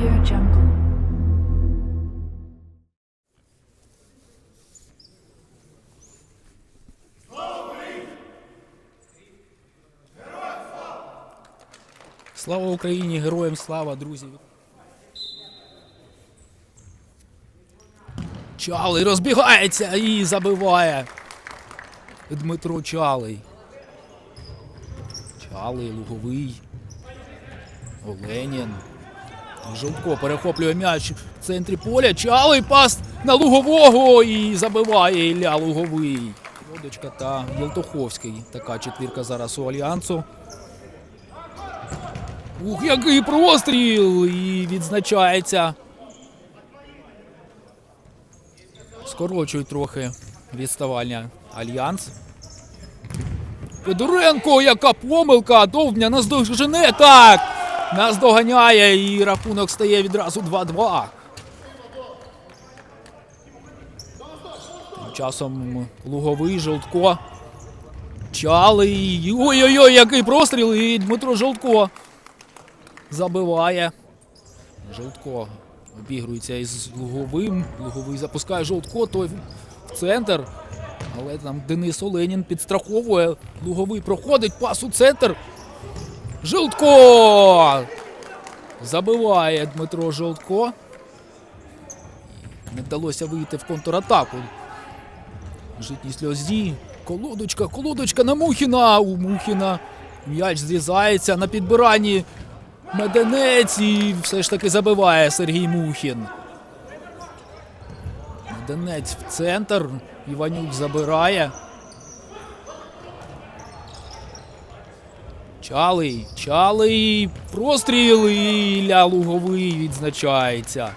Audio Jungle. Слава Україні! Героям слава, друзі! Чалий розбігається і забиває Дмитро Чалий. Чалий, Луговий, Оленін. Жовтко перехоплює м'яч в центрі поля. Чалий пас на Лугового і забиває Ілля Луговий. Водочка та Єлтоховський. Така четвірка зараз у Альянсу. Ух, який простріл! І відзначається. Скорочують трохи відставання Альянс. Федоренко, яка помилка! Довбня наздожене так! Нас доганяє і рахунок стає відразу 2-2. Тим часом Луговий, Жовтко. Чалий. Ой-ой-ой, який простріл! І Дмитро Жовтко забиває. Жовтко обігрується із Луговим. Луговий запускає Жовтко, той в центр. Але там Денис Оленін підстраховує. Луговий проходить пас у центр. Жовтко! Забиває Дмитро Жовтко. Не вдалося вийти в контратаку. Житній сльозі. Колодочка, колодочка на Мухіна. У Мухіна м'яч зрізається на підбиранні. Меденець і все ж таки забиває Сергій Мухін. Меденець в центр. Іванюк забирає. Чалий, чалий, простріл і Ілля Луговий відзначається.